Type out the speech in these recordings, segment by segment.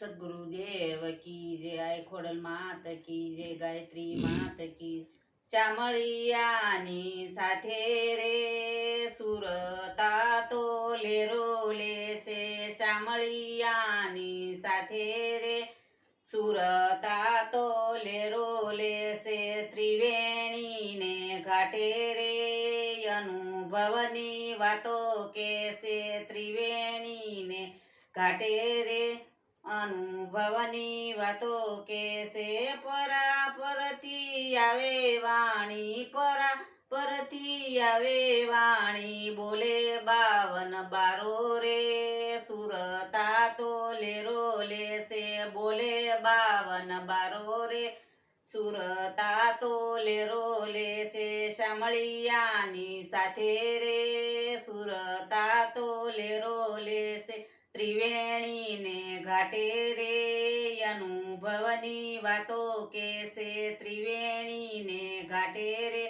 સદગુરુદેવ કી જે આય ખોડલ માત કી જે ગાયત્રી માત કી શ્યામળિયાની સાથે રે સુરતા તો લેરો લેશે શ્યામળિયાની સાથે રે સુરતા તો લેરો લેશે ત્રિવેણીને ઘાટે રે અનુભવની વાતો કેશે ત્રિવેણીને ઘાટે રે અનુભવની વાતો છે પરા પરથી આવે વાણી પરા પરથી આવે વાણી, બોલે બાવન બારો રે, સુરતા તો લેરો લેશે, બોલે બાવન બારો રે, સુરતા તો લેરો લેશે, શામળિયાની સાથે રે, સુરતા તો લેરો લેશે, ત્રિવેણીને ઘાટે રે અનુભવની વાતો કેશે ત્રિવેણીને ઘાટે રે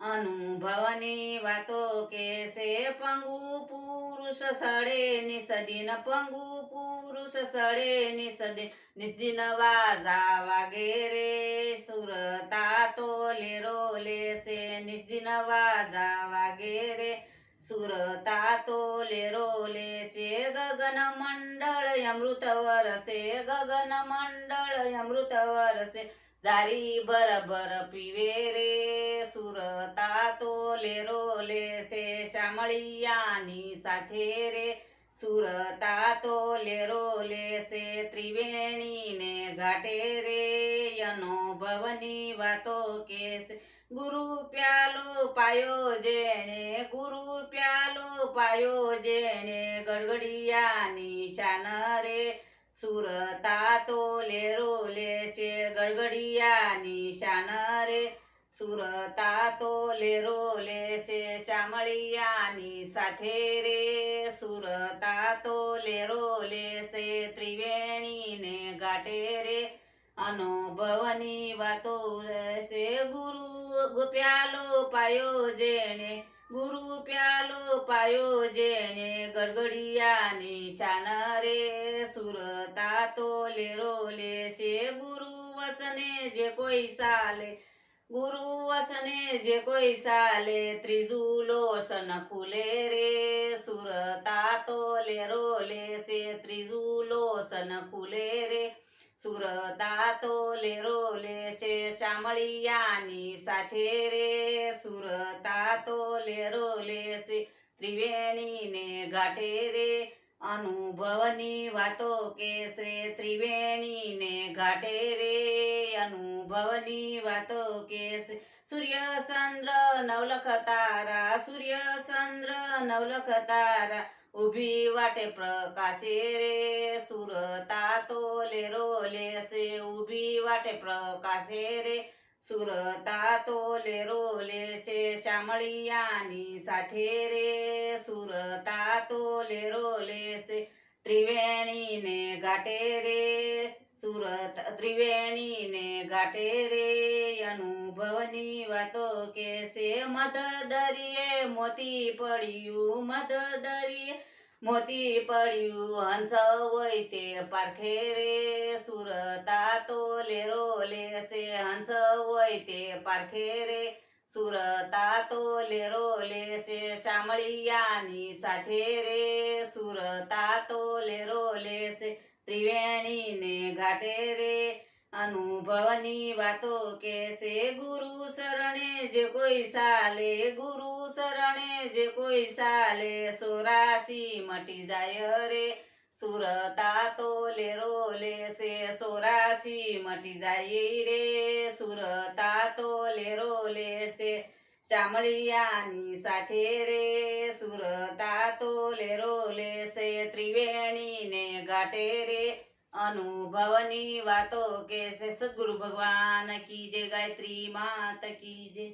અનુભવની વાતો કેશે પંગુ પુરુષ સડે નિસદીન પંગુ પુરુષ સડે નિસદીન નિસ્દિન વાજા વાગે રે સુરતા તો લેરો લેશે નિસ્દિન વાજા વાગે રે સુરતા તો લેરો લેશે ગગન મંડળ અમૃત વરસે ગગન મંડળ અમૃત વરસે જારી બરબર પીવે રે સુરતા તો લેરો લેશે શામળિયાની સાથે રે સુરતા તો લેરો લેશે ત્રિવેણીને ઘાટે રે અનુભવની વાતો કેશે ગુરુ પ્યાલો પાયો જેણે, ગુરુ પ્યાલો પાયો જેણે ગડગડિયાની શાન રે. સુરતા તો લેરો લેશે ગડગડિયાની શાન રે. સુરતા તો લેરો લેશે શામળિયાની સાથે રે. સુરતા તો લેરો લેશે ત્રિવેણીને ગાટે રે. અનુભવની વાતો રહેશે ગુરુ પ્યાલો પાયો જેણે, ગુરુ પ્યાલો પાયો જેણે ગડગડિયાની શાન રે સુરતા તો લેરો લેશે ગુરુ વસને જે કોઈ સાલે. ગુરુ વસને જે કોઈ સાલે ત્રીજું લોસન ખુલે રે સુરતા તો લેરો લેશે ત્રીજું લોસન ખુલે રે. સુરતા તો લેરો લેશે શામળિયાની સાથે રે. સુરતા તો લેરો લેશે ત્રિવેણીને ઘાટે રે. અનુભવની વાતો કેશે ત્રિવેણીને ઘાટે રે. અનુભવની વાતો કેશે સૂર્ય ચંદ્ર નવલખ તારા સૂર્ય ચંદ્ર નવલખ તારા ઊભી વાટે પ્રકાશે રે સુરતા તો લેરો લેશે ઊભી વાટે પ્રકાશે રે સુરતા તો લેરો લેશે શામળિયાની સાથે રે સુરતા તો લેરો લેશે ત્રિવેણીને ઘાટે રે સુરત ત્રિવેણીને ઘાટે રે અનુભવની વાતો કેશે મધ દરિયે મોતી પડ્યું, મધ દરિયે મોતી પડ્યું. હંસ હોય તે પારખે રે, સુરતા તો લેરો લેશે. હંસ હોય તે પારખે રે, સુરતા તો લેરો લેશે. શામળિયાની સાથે રે, સુરતા તો લેરો લેશે. ત્રિવેણીને ઘાટે રે અનુભવની વાતો કેશે ગુરુ શરણે જે કોઈ સાલે, ગુરુ શરણે જે કોઈ સાલે, સોરાશી મટી જાય રે સુરતા તો લેરો લેશે, સોરાશી મટી જાય રે, સુરતા તો લેરો લેશે, શામળિયાની સાથે રે, સુરતા તો લેરો લેશે, ત્રિવેણીને ઘાટે રે અનુભવની વાતો કેશે સદગુરુ ભગવાન કી જે ગાયત્રી માત કી જય.